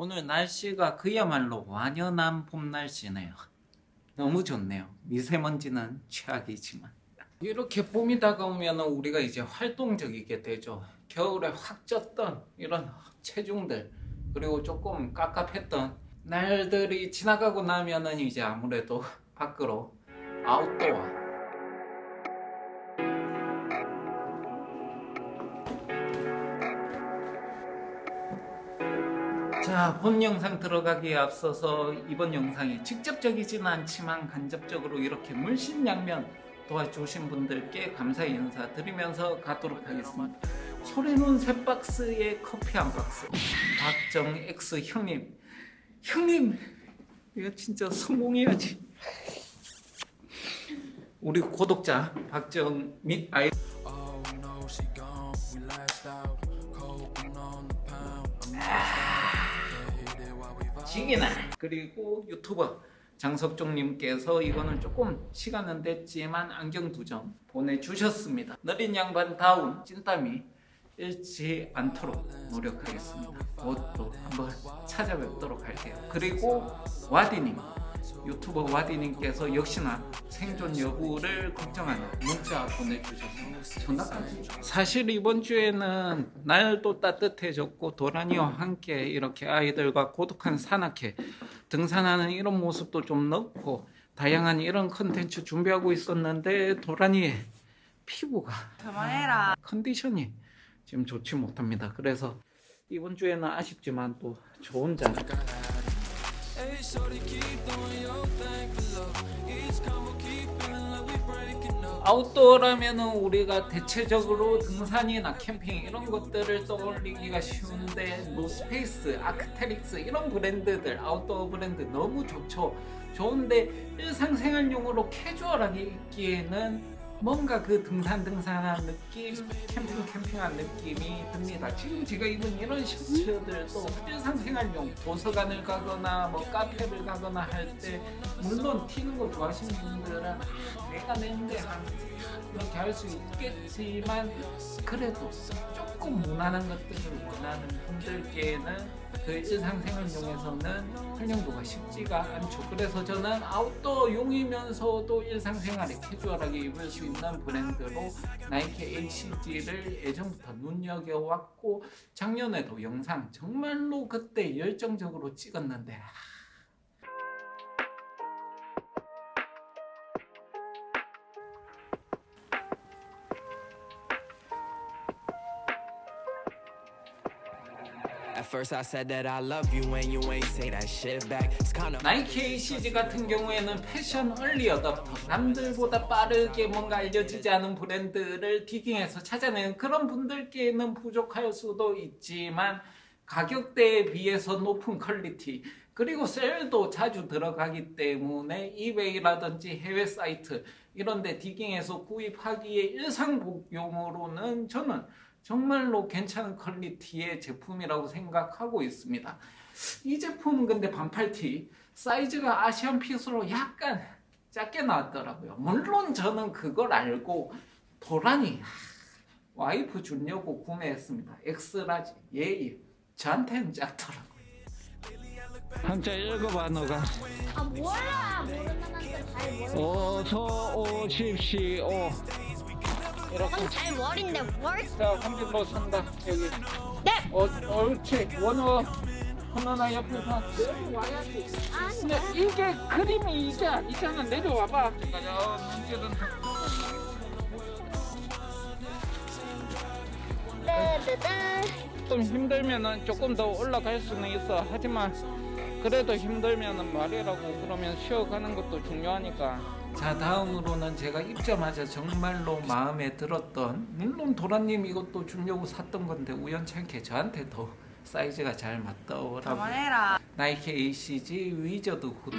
오늘 날씨가 그야말로 완연한 봄 날씨네요. 너무 좋네요. 미세먼지는 최악이지만. 이렇게 봄이 다가오면 우리가 이제 활동적이게 되죠. 겨울에 확 쪘던 이런 체중들 그리고 조금 깝깝했던 날들이 지나가고 나면은 이제 아무래도 밖으로 아웃도어 자, 본 영상 들어가기에 앞서서 이번 영상이 직접적이지는 않지만 간접적으로 이렇게 물신양면 도와주신 분들께 감사의 인사 드리면서 가도록 하겠습니다. 소리는 세 박스에 커피 한 박스. 박정 X 형님, 형님, 이거 진짜 성공해야지. 우리 구독자 박정 및 아이. 지기나 그리고 유튜버 장석종님께서 이거는 조금 시간은 됐지만 안경 두 점 보내주셨습니다. 느린 양반 다운 찐땀이 잃지 않도록 노력하겠습니다. 곧또 한번 찾아뵙도록 할게요. 그리고 와디님 유튜버 와디님께서 역시나 생존 여부를 걱정하는 문자 보내주셨습니다. 전화까지. 사실 이번 주에는 날도 따뜻해졌고 도란이와 함께 이렇게 아이들과 고독한 산악회 등산하는 이런 모습도 좀 넣고 다양한 이런 컨텐츠 준비하고 있었는데 도란이의 피부가 그만해라. 컨디션이 지금 좋지 못합니다. 그래서 이번 주에는 아쉽지만 또저 혼자 Hey, shorty, keep doing your thing for love. Each combo keep feeling like we breaking up. 아웃도어라면은 우리가 대체적으로 등산이나 캠핑 이런 것들을 떠올리기가 쉬운데 노스페이스, 아크테릭스 이런 브랜드들 아웃도어 브랜드 너무 좋죠. 좋은데 일상생활용으로 캐주얼하게 입기에는 뭔가 그 등산 등산한 느낌, 캠핑 캠핑한 느낌이 듭니다. 지금 제가 입은 이런 셔츠들도 일상 생활용 도서관을 가거나 뭐 카페를 가거나 할 때 물론 튀는 거 좋아하시는 분들은 아, 내가 낸데 한 이렇게 할 수 있겠지만 그래도 조금 무난한 것들을 원하는 분들께는 그 일상생활용에서는 활용도가 쉽지가 않죠. 그래서 저는 아웃도어용이면서도 일상생활에 캐주얼하게 입을 수 있는 브랜드로 나이키 ACG를 예전부터 눈여겨왔고 작년에도 영상 정말로 그때 열정적으로 찍었는데 first I said that I love you when you ain't say that shit back. It's kinda 나이키 ACG 같은 경우에는 패션 얼리 어답터 남들보다 빠르게 뭔가 알려지지 않은 브랜드를 디깅해서 찾아내는 그런 분들께는 부족할 수도 있지만 가격대에 비해서 높은 퀄리티 그리고 셀도 자주 들어가기 때문에 이베이라든지 해외 사이트 이런 데 디깅해서 구입하기에 일상복용으로는 저는 정말로 괜찮은 퀄리티의 제품이라고 생각하고 있습니다. 이 제품은 근데 반팔티 사이즈가 아시안 핏으로 약간 작게 나왔더라고요. 물론 저는 그걸 알고 도란이 하, 와이프 주려고 구매했습니다. 엑스라지 예예 저한테는 작더라고요. 한자 읽어봐 너가 아 몰라 모르는한테 잘 모르. 어서 오십시오. 이렇게 그건 잘 모르는데 뭘? 자 한줄로 선다 여기. 네. 어 옳지 원어 하나 옆에서 내려와야지. 근데 아니. 이게 그림이 이게 아니잖아 내려와봐 네네네. 좀 힘들면은 조금 더 올라갈 수는 있어 하지만 그래도 힘들면은 말이라고 그러면 쉬어가는 것도 중요하니까 자 다음으로는 제가 입자마자 정말로 마음에 들었던 물론 도라님 이것도 주려고 샀던 건데 우연찮게 저한테 더 사이즈가 잘 맞더라고요 그만해라. 나이키 ACG 위저드 후드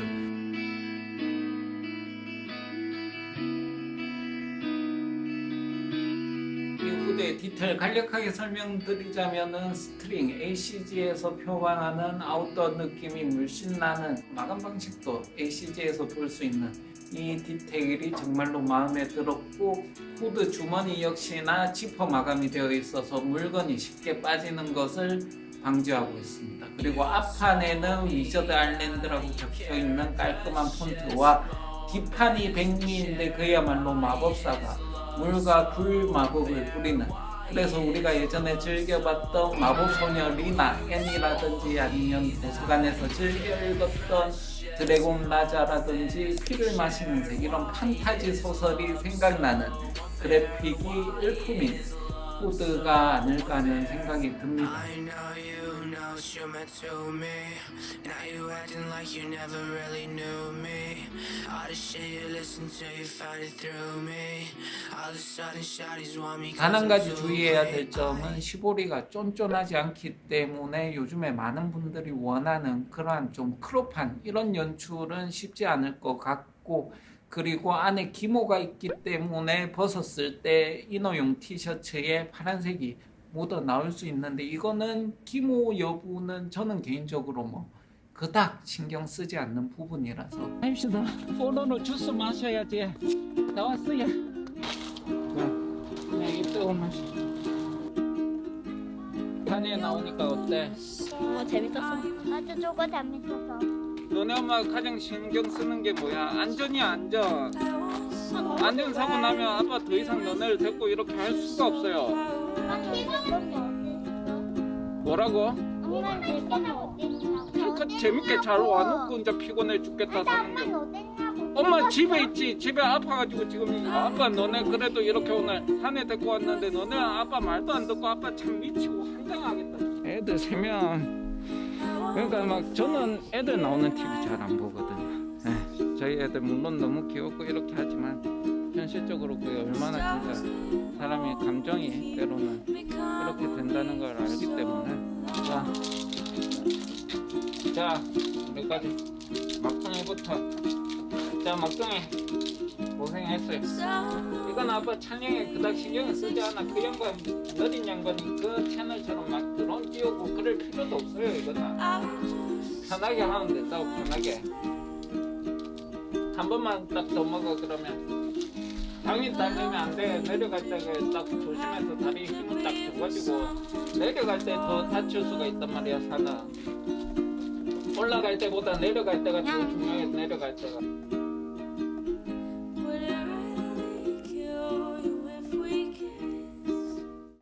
이 후드의 디테일 간략하게 설명드리자면은 스트링 ACG에서 표방하는 아웃도어 느낌이 물씬 나는 마감 방식도 ACG에서 볼 수 있는 이 디테일이 정말로 마음에 들었고 후드 주머니 역시나 지퍼 마감이 되어 있어서 물건이 쉽게 빠지는 것을 방지하고 있습니다. 그리고 앞판에는 위저드 아일랜드라고 적혀 있는 깔끔한 폰트와 뒷판이 백미인데 그야말로 마법사가 물과 불 마법을 뿌리는 그래서 우리가 예전에 즐겨봤던 마법소녀 리나 앤이라든지 아니면 도서관에서 즐겨 읽었던 드래곤 라자라든지 피를 마시는 색 이런 판타지 소설이 생각나는 그래픽이 일품인 후드가 아닐까 하는 생각이 듭니다. 단 한 가지 주의해야. 될 점은 시보리가 쫀쫀하지 않기 때문에 요즘에 많은 분들이 원하는 그러한 좀 크롭한 이런 연출은 쉽지 않을 것 같고 그리고 안에 기모가 있기 때문에 벗었을 때 이너용 티셔츠에 파란색이 묻어 나올 수 있는데 이거는 기모 여부는 저는 개인적으로 뭐 그닥 신경 쓰지 않는 부분이라서. 합시다. 포로로 주스 마셔야지. 나왔어요 이따가 마셔 판에 나오니까 어때? 어 재밌었어. 아주 저거 재밌었어. 너네 엄마가 가장 신경 쓰는 게 뭐야? 안전이야 안전 안전 사고 나면 아빠 더 이상 너네를 데리고 이렇게 할 수가 없어요? 뭐라고? 그러니까 재밌게 잘 와놓고 이제 피곤해 죽겠다 사는 게 어땠냐고. 엄마 집에 있지. 집에 아파가지고 지금 아빠 너네 그래도 이렇게 오늘 산에 데리고 왔는데 너네 아빠 말도 안 듣고 아빠 참 미치고 환장하겠다. 애들 세 명. 그러니까 막 저는 애들 나오는 TV 잘 안 보거든요. 에, 저희 애들 물론 너무 귀엽고 이렇게 하지만 현실적으로 그게 얼마나 진짜 사람의 감정이 때로는 그렇게 된다는 걸 알기 때문에. 자, 자 우리까지 막둥이부터 자 막둥이 고생했어요. 이건 아빠 촬영에 그닥 신경을 쓰지 않아. 그 양반 느린 양반이 그 채널처럼 막 드론 띄우고 그럴 필요도 없어요 이거는. 편하게 하면 된다고 편하게. 한 번만 딱 더 먹어 그러면 당이 딸리면 안돼. 내려갈 때딱 조심해서 다리 힘을 딱 줘가지고 내려갈 때 더 다칠 수가 있단 말이야 산은 올라갈 때보다 내려갈 때가 더 중요해 내려갈 때가